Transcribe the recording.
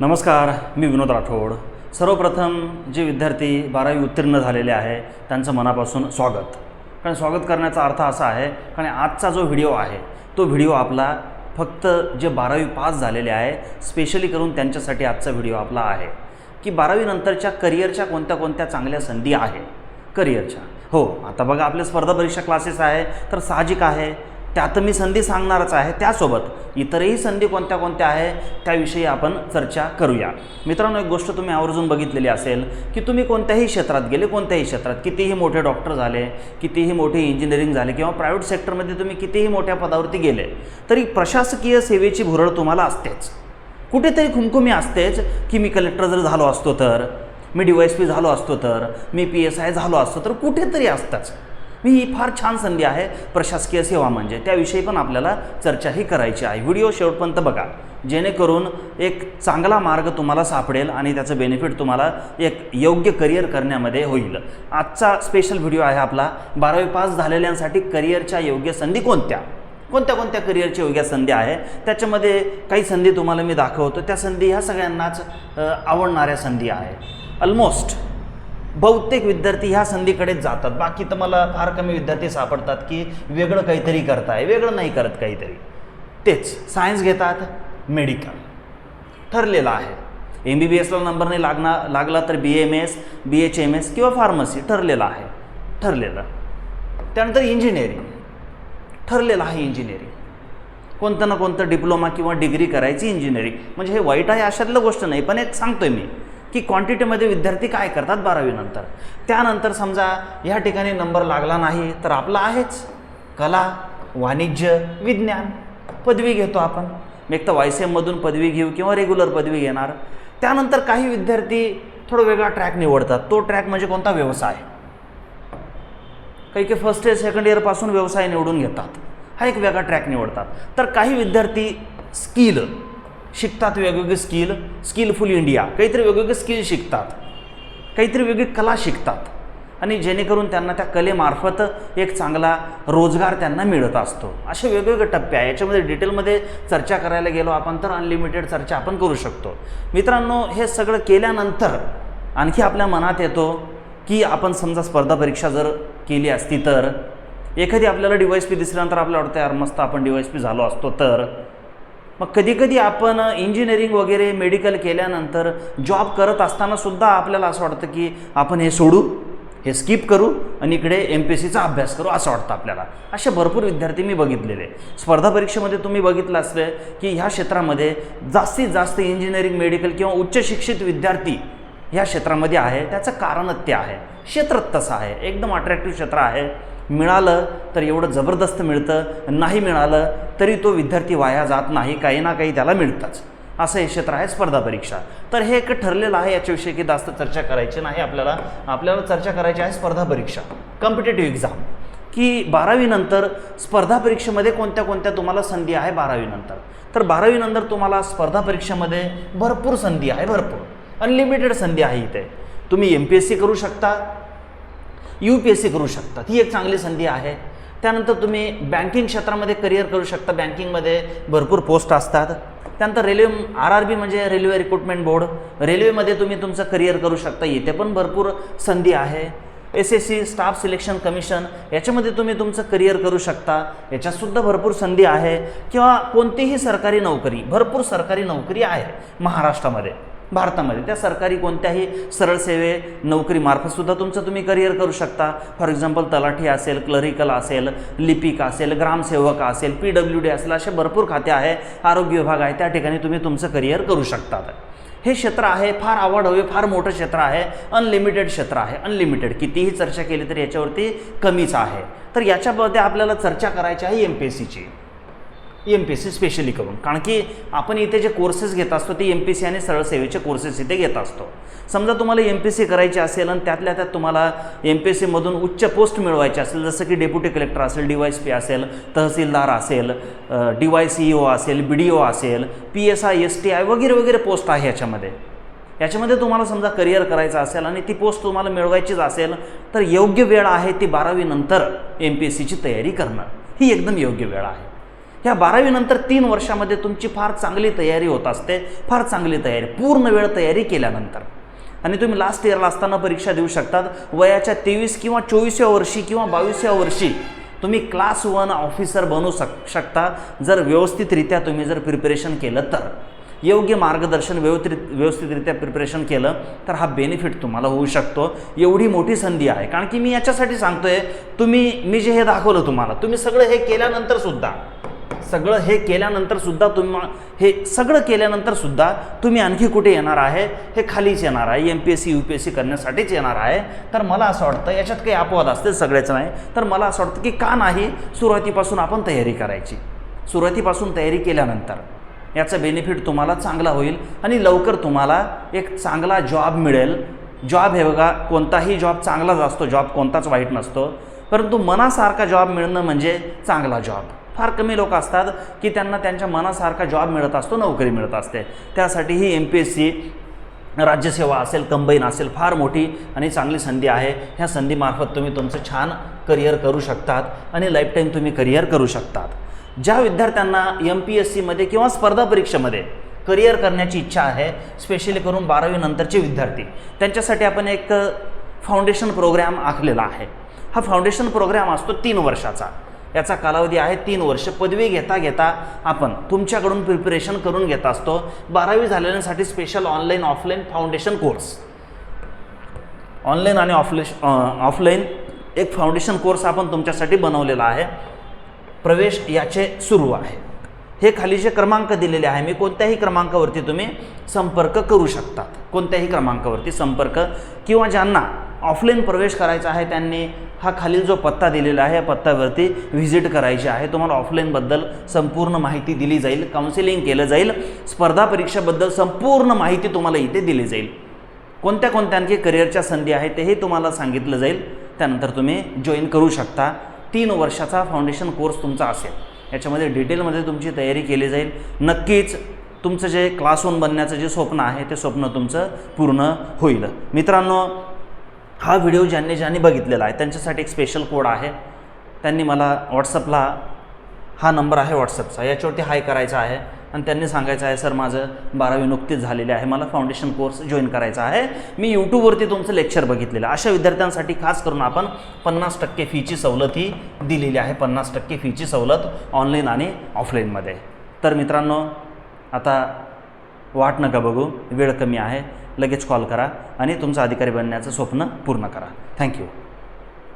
नमस्कार मी विनोद राठोड. सर्वप्रथम जे विद्यार्थी बारावी उत्तीर्ण झालेले आहे त्यांचं मनापासून स्वागत. कारण स्वागत करण्याचा अर्थ असा आहे कारण आजचा जो व्हिडिओ आहे तो व्हिडिओ आपला फक्त जे बारावी पास झालेले आहे स्पेशली करून त्यांच्यासाठी आजचा व्हिडिओ आपला आहे. की बारावीनंतरच्या करिअरच्या कोणत्या कोणत्या चांगल्या संधी आहे? करिअरच्या हो आता बघा आपल्या स्पर्धा परीक्षा क्लासेस आहे तर साहजिक आहे. त्यात मी संधी सांगणारच आहे त्यासोबत इतरही संधी कोणत्या कोणत्या आहे त्याविषयी आपण चर्चा करूया. मित्रांनो एक गोष्ट तुम्ही आवर्जून बघितलेली असेल की तुम्ही कोणत्याही क्षेत्रात गेले कोणत्याही क्षेत्रात कितीही मोठे डॉक्टर झाले कितीही मोठे इंजिनिअरिंग झाले किंवा प्रायव्हेट सेक्टरमध्ये तुम्ही कितीही मोठ्या पदावरती गेले तरी प्रशासकीय सेवेची भुरळ तुम्हाला असतेच. कुठेतरी खुमखुमी असतेच की मी कलेक्टर जर झालो असतो तर मी डी वाय एस पी झालो असतो तर मी पी एस आय झालो असतो तर कुठेतरी असताच. मी ही फार छान संधी आहे प्रशासकीय सेवा म्हणजे. त्याविषयी पण आपल्याला चर्चाही करायची आहे. व्हिडिओ शेवटपर्यंत बघा. जेणेकरून एक चांगला मार्ग तुम्हाला सापडेल आणि त्याचं बेनिफिट तुम्हाला एक योग्य करिअर करण्यामध्ये होईल. आजचा स्पेशल व्हिडिओ आहे आपला. बारावी पास झालेल्यांसाठी करिअरच्या योग्य संधी कोणत्या? कोणत्या कोणत्या करिअरच्या योग्य संधी आहे? त्याच्यामध्ये काही संधी तुम्हाला मी दाखवतो. त्या संधी ह्या सगळ्यांनाच आवडणाऱ्या संधी आहे. ऑलमोस्ट बहुतेक विद्यार्थी ह्या संधीकडेच जातात. बाकी तर मला फार कमी विद्यार्थी सापडतात की वेगळं काहीतरी करताय वेगळं नाही करत काहीतरी. तेच सायन्स घेतात मेडिकल ठरलेलं आहे. एम बी बी एसला नंबर नाही लागणार लागला तर B M S B H M S किंवा फार्मसी ठरलेलं आहे. ठरलेलं. त्यानंतर इंजिनिअरिंग ठरलेलं आहे इंजिनिअरिंग कोणतं ना कोणतं डिप्लोमा किंवा डिग्री करायची इंजिनिअरिंग म्हणजे हे वाईट आहे अशातलं गोष्ट नाही पण एक सांगतोय मी. की क्वांटिटीमध्ये विद्यार्थी काय करतात बारावीनंतर त्यानंतर समजा ह्या ठिकाणी नंबर लागला नाही तर आपला आहेच. कला वाणिज्य विज्ञान. पदवी घेतो आपण. एक तर वाय सी एममधून पदवी घेऊ किंवा रेग्युलर पदवी घेणार. त्यानंतर काही विद्यार्थी थोडा वेगळा ट्रॅक निवडतात. तो ट्रॅक म्हणजे कोणता? व्यवसाय. काही काही फर्स्ट इयर सेकंड इयरपासून व्यवसाय निवडून घेतात. हा एक वेगळा ट्रॅक निवडतात. तर काही विद्यार्थी स्किल शिकतात वेगवेगळे स्किल स्किलफुल इंडिया काहीतरी वेगवेगळे स्किल शिकतात. काहीतरी वेगळी कला शिकतात. आणि जेणेकरून त्यांना त्या कलेमार्फत एक चांगला रोजगार त्यांना मिळत असतो. असे वेगवेगळे टप्पे आहे याच्यामध्ये डिटेलमध्ये चर्चा करायला गेलो आपण तर अनलिमिटेड चर्चा आपण करू शकतो. मित्रांनो हे सगळं केल्यानंतर आणखी आपल्या मनात येतो की आपण समजा स्पर्धा परीक्षा जर केली असती तर एखादी आपल्याला डी वाय एस पी दिसल्यानंतर आपल्याला वाटतं यार मस्त आपण डी वाय एस पी झालो असतो तर मग कधीकधी आपण इंजिनिअरिंग वगैरे मेडिकल केल्यानंतर जॉब करत असताना सुद्धा आपल्याला असं वाटतं की आपण हे सोडू हे स्किप करू आणि इकडे एम पी एस सीचा अभ्यास करू असं वाटतं आपल्याला. असे भरपूर विद्यार्थी मी बघितलेले स्पर्धा परीक्षेमध्ये तुम्ही बघितलं असलं की ह्या क्षेत्रामध्ये जास्तीत जास्त इंजिनिअरिंग मेडिकल किंवा उच्च शिक्षित विद्यार्थी ह्या क्षेत्रामध्ये आहे. त्याचं कारणच ते आहे. क्षेत्रच तसं आहे. एकदम अट्रॅक्टिव्ह क्षेत्र आहे. मिळालं तर एवढं जबरदस्त मिळतं नाही मिळालं तरी तो विद्यार्थी वाया जात नाही काही ना काही त्याला मिळतंच. असं हे क्षेत्र आहे स्पर्धा परीक्षा. तर हे एक ठरलेलं आहे याच्याविषयी की जास्त चर्चा करायची नाही आपल्याला आपल्याला चर्चा करायची आहे स्पर्धा परीक्षा कॉम्पिटेटिव्ह एक्झाम की बारावीनंतर स्पर्धा परीक्षेमध्ये कोणत्या कोणत्या तुम्हाला संधी आहे बारावीनंतर तर बारावीनंतर तुम्हाला स्पर्धा परीक्षेमध्ये भरपूर संधी आहे भरपूर. अनलिमिटेड संधी आहे इथे. तुम्ही एम पी एस सी करू शकता यू पी एस सी करू शकता ही एक चांगली संधी आहे. त्यानंतर तुम्ही बँकिंग क्षेत्रामध्ये करिअर करू शकता. बँकिंगमध्ये भरपूर पोस्ट असतात. त्यानंतर रेल्वे आर आर बी म्हणजे रेल्वे रिक्रुटमेंट बोर्ड रेल्वेमध्ये तुम्ही तुमचं करिअर करू शकता. इथे पण भरपूर संधी आहे. S S C staff selection commission याच्यामध्ये तुम्ही तुमचं करिअर करू शकता. याच्यातसुद्धा भरपूर संधी आहे. किंवा कोणतीही सरकारी नोकरी भरपूर सरकारी नोकरी आहे महाराष्ट्रामध्ये. भारतामध्ये. त्या सरकारी कोणत्याही सरळ सेवे नोकरीमार्फतसुद्धा तुमचं तुम्ही करिअर करू शकता. फॉर एक्झाम्पल तलाठी असेल क्लरिकल असेल लिपिक असेल ग्रामसेवक असेल पी डब्ल्यू डी असेल असे भरपूर खाते आहे आरोग्य विभाग आहे त्या ठिकाणी तुम्ही तुमचं करिअर करू शकतात हे क्षेत्र आहे फार आवड हवे फार मोठं क्षेत्र आहे अनलिमिटेड क्षेत्र आहे अनलिमिटेड कितीही चर्चा केली तरी याच्यावरती कमीच आहे. तर याच्यामध्ये आपल्याला चर्चा करायची आहे एम पी एस सीची M P S C specially करून. कारण की आपण इथे जे कोर्सेस घेत असतो ते एम पी सी आणि सरळ सेवेचे कोर्सेस इथे घेत असतो. समजा तुम्हाला एम पी सी करायची असेल आणि त्यातल्या त्यात तुम्हाला एम पी एस सीमधून उच्च पोस्ट मिळवायची असेल जसं की डेप्युटी कलेक्टर असेल डी वाय एस पी असेल तहसीलदार असेल डी वाय सी ओ असेल बी डी ओ असेल P S I S T I वगैरे वगैरे पोस्ट आहे याच्यामध्ये. याच्यामध्ये तुम्हाला समजा करिअर करायचं असेल आणि ती पोस्ट तुम्हाला मिळवायचीच असेल तर योग्य वेळ आहे ती बारावीनंतर एम पी एस सीची तयारी करणं. ही एकदम योग्य वेळ आहे. ह्या बारावीनंतर तीन वर्षामध्ये तुमची फार चांगली तयारी होत असते फार चांगली तयारी पूर्ण वेळ तयारी केल्यानंतर. आणि तुम्ही लास्ट इयरला असताना परीक्षा देऊ शकतात. वयाच्या तेवीस किंवा चोवीसव्या वर्षी किंवा बावीसव्या वर्षी तुम्ही क्लास वन ऑफिसर बनू शक शकता. जर व्यवस्थितरित्या तुम्ही जर प्रिपरेशन केलं तर. योग्य मार्गदर्शन व्यवस्थित व्यवस्थितरित्या प्रिपरेशन केलं तर हा बेनिफिट तुम्हाला होऊ शकतो. एवढी मोठी संधी आहे. कारण की मी याच्यासाठी सांगतोय तुम्ही मी जे हे दाखवलं तुम्हाला तुम्ही सगळं हे केल्यानंतर सुद्धा सगळं हे केल्यानंतर सुद्धा तुम्ही हे सगळं केल्यानंतर सुद्धा तुम्ही आणखी कुठे येणार आहे? हे खालीच येणार आहे. M P S C U P S C करण्यासाठीच येणार आहे. तर मला असं वाटतं याच्यात काही अपवाद असते सगळ्याचं नाही. तर मला असं वाटतं की का नाही सुरुवातीपासून आपण तयारी करायची? सुरुवातीपासून तयारी केल्यानंतर याचा बेनिफिट तुम्हाला चांगला होईल आणि लवकर तुम्हाला एक चांगला जॉब मिळेल. जॉब हे बघा कोणताही जॉब चांगलाच असतो. जॉब कोणताच वाईट नसतो. परंतु मनासारखा जॉब मिळणं म्हणजे चांगला जॉब फार कमी लोक असतात की त्यांना त्यांच्या मनासारखा जॉब मिळत असतो नोकरी मिळत असते. त्यासाठी ही एम पी एस सी राज्यसेवा असेल कंबाईन असेल फार मोठी आणि चांगली संधी आहे. ह्या संधीमार्फत तुम्ही तुमचं छान करिअर करू शकतात आणि लाईफटाईम तुम्ही करिअर करू शकतात. ज्या विद्यार्थ्यांना एम पी एस सीमध्ये किंवा स्पर्धा परीक्षेमध्ये करिअर करण्याची इच्छा आहे स्पेशली करून बारावी नंतरचे विद्यार्थी त्यांच्यासाठी आपण एक फाउंडेशन प्रोग्रॅम आखलेला आहे. हा फाउंडेशन प्रोग्रॅम असतो तीन वर्षाचा. याचा कालावधी आहे तीन वर्ष. पदवी घेता घेता आपण तुमच्याकडून प्रिपरेशन करून घेत असतो. बारावी झालेल्यांसाठी special online offline foundation course online आणि ऑफलाईन ऑफलाईन एक फाउंडेशन कोर्स आपण तुमच्यासाठी बनवलेला आहे. प्रवेश याचे सुरू आहे. हे खाली जे क्रमांक दिलेले आहे मी कोणत्याही क्रमांकावरती तुम्ही संपर्क करू शकतात कोणत्याही क्रमांकावरती संपर्क किंवा ज्यांना ऑफलाईन प्रवेश करायचा आहे त्यांनी हा खालील जो पत्ता दिलेला आहे या पत्त्यावरती व्हिजिट करायची आहे. तुम्हाला ऑफलाईनबद्दल संपूर्ण माहिती दिली जाईल काउन्सिलिंग केलं जाईल. स्पर्धा परीक्षेबद्दल संपूर्ण माहिती तुम्हाला इथे दिली जाईल. कोणत्या कोणत्या आणखी करिअरच्या संधी आहेत तेही तुम्हाला सांगितलं जाईल. त्यानंतर तुम्ही जॉईन करू शकता. तीन वर्षाचा फाउंडेशन कोर्स तुमचा असेल. याच्यामध्ये डिटेलमध्ये तुमची तयारी केली जाईल. नक्कीच तुमचं जे क्लासहून बनण्याचं जे स्वप्न आहे ते स्वप्न तुमचं पूर्ण होईल. मित्रांनो हा व्हिडिओ ज्यांनी ज्यांनी बघितलेला आहे त्यांच्यासाठी एक स्पेशल कोड आहे. त्यांनी मला व्हॉट्सअपला हा नंबर आहे व्हॉट्सअपचा याच्यावरती हाय करायचा आहे आणि त्यांनी सांगायचं आहे सर माझं बारावी नुकतीच झालेली आहे. मला फाउंडेशन कोर्स जॉईन करायचा आहे. मी यूट्यूबवरती तुमचं लेक्चर बघितलेलं आहे. अशा विद्यार्थ्यांसाठी खास करून आपण पन्नास टक्के फीची सवलत ही दिलेली आहे. पन्नास टक्के फीची सवलत ऑनलाईन आणि ऑफलाईनमध्ये तर मित्रांनो आता वाट नका बघू वेळ कमी आहे. लगेच कॉल करा आणि तुमचं अधिकारी बनण्याचं स्वप्न पूर्ण करा. थँक्यू